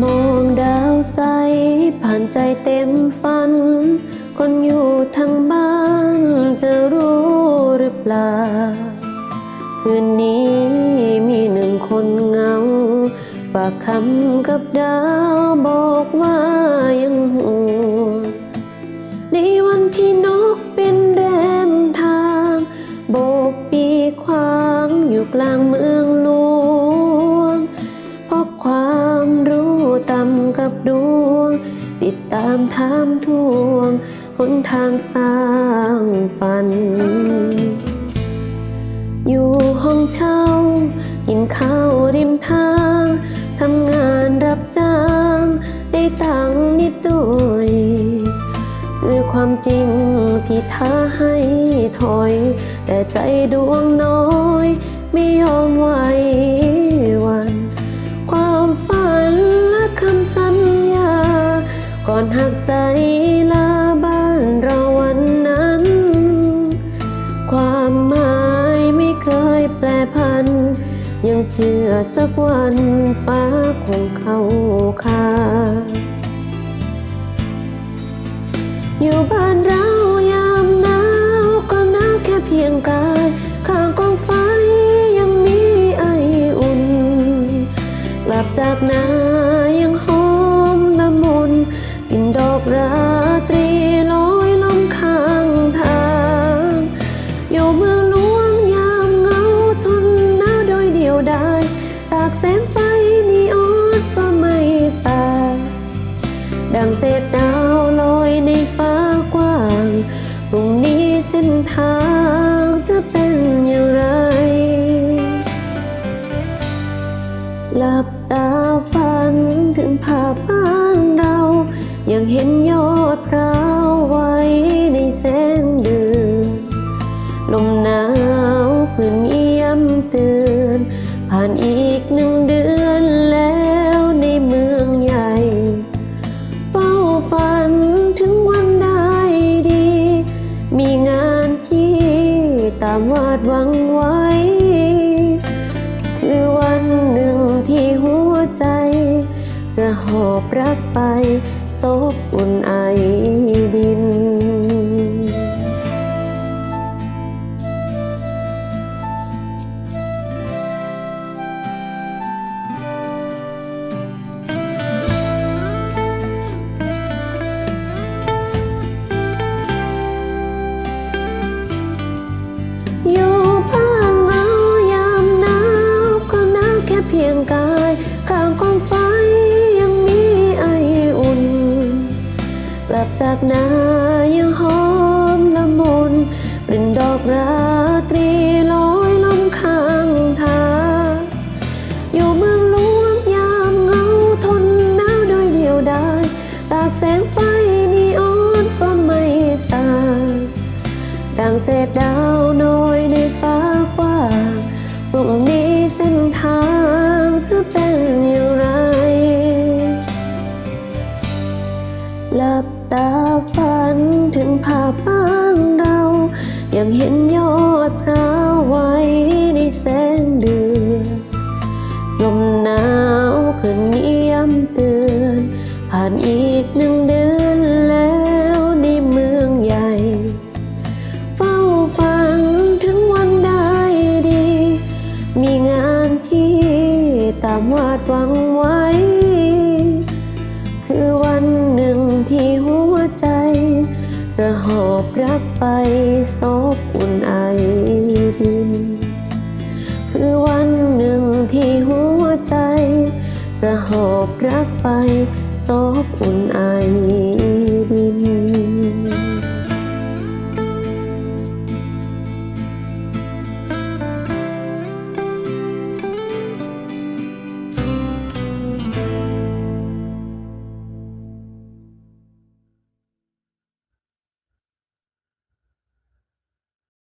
มองดาวใส ผ่านใจเต็มฝัน คนอยู่ทางบ้านจะรู้หรือเปล่า คืนนี้มีหนึ่งคนเงา ฝากคำกับดาวบอกว่าามถามทวงหนทางสร้างฝัน อยู่ห้องเช่า กินข้าวริมทางทำงานรับจ้าง ได้ตังนิดหน่อยคือความจริงที่ท้าให้ถอย แต่ใจดวงน้อย เชื่อสักวันฟ้าคงเข้าคาอยู่บ้านเรายามหนาวก็หนาวแค่เพียงกายข้างกองไฟยังมีไออุ่น กลับจากนายังหอมละมุนกลินดอกราตรีากแสงไฟนีออนก็ไม่สาดังเศษดาวลอยในฟ้ากว้างพรุ่งนี้เส้นทางจะเป็น ดหวังไว้ คือวันหนึ่งที่หัวใจ จะหอบรักไปซบอุ่นไอ ษดาวน้อยในฟ้ากว้างพรุ่งนี้เส้นทางจะเป็นอย่างไร หลับตาฝัาดหวังไว้ คือวันหนึ่งที่หัวใจ จะหอบรักไปซบอุ่นไอดิน คือวันหนึ่งที่หัวใจ จะหอบรักไปซบอุ่นไอ